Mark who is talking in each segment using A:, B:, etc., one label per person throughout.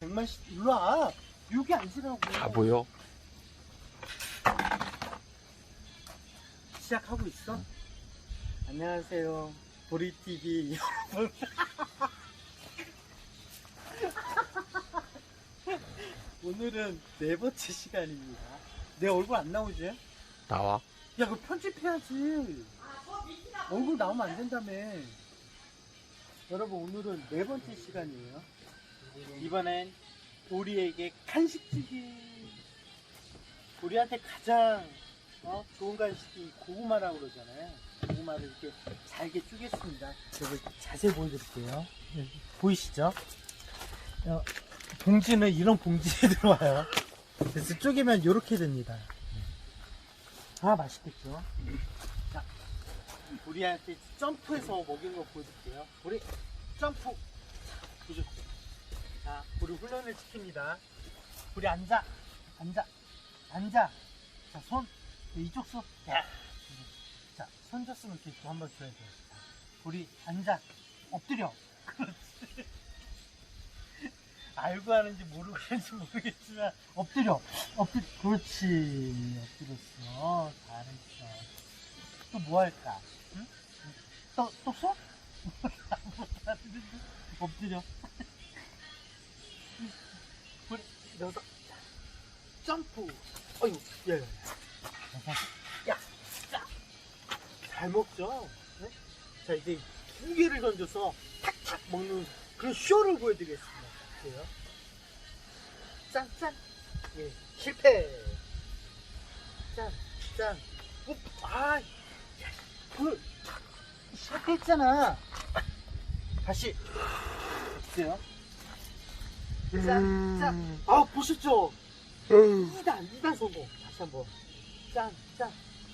A: 백만 씨, 일로 와. 여기 앉으라고.
B: 다 보여?
A: 시작하고 있어? 안녕하세요. 보리TV 여러분. 오늘은 네 번째 시간입니다. 내 얼굴 안 나오지?
B: 나와.
A: 야, 그거 편집해야지. 얼굴 나오면 안 된다며. 여러분, 오늘은 네 번째 시간이에요. 이번엔 우리에게 간식주기. 우리한테 가장 어, 좋은 간식이 고구마라고 그러잖아요. 고구마를 이렇게 잘게 쪼겠습니다. 제가 자세히 보여드릴게요. 여기 보이시죠? 어, 봉지는 이런 봉지에 들어와요. 그래서 쪼개면 이렇게 됩니다. 아, 맛있겠죠? 자, 우리한테 점프해서 먹인 거 보여줄게요. 우리 점프. 자. 자, 우리 훈련을 시킵니다. 우리 앉아. 앉아. 앉아. 자, 손. 이쪽 손. 야. 자, 손 줬으면 이렇게 또 한번 줘야 돼요. 자, 우리 앉아. 엎드려. 그렇지. 알고 하는지 모르고 하는지 모르겠지만, 엎드려. 엎드려. 그렇지. 엎드렸어. 잘했어. 또 뭐 할까? 응? 또, 또 써? 아무것도 안 했는데. 엎드려. 여섯. 점프. 어이구, 야, 야, 야. 야, 자. 잘 먹죠? 네? 자, 이제 두 개를 던져서 탁탁 먹는 그런 쇼를 보여드리겠습니다. 볼게요. 짠, 짠. 예, 실패. 짠, 짠. 어, 아, 야, 그, 실패했잖아. 다시. 보세요. 짠, 짠. 아, 보셨죠? 2단, 2단 성공. 다시 한 번. 짠, 짠.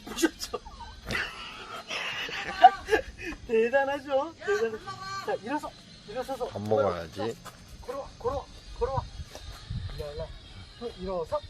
A: 보셨죠? 대단하죠? 대단하죠? 자, 일어서, 일어서서.
B: 밥 먹어야지.
A: 걸어, 걸어, 걸어. 일로, 일로. 또 일어서. 걸어, 걸어. 일어서.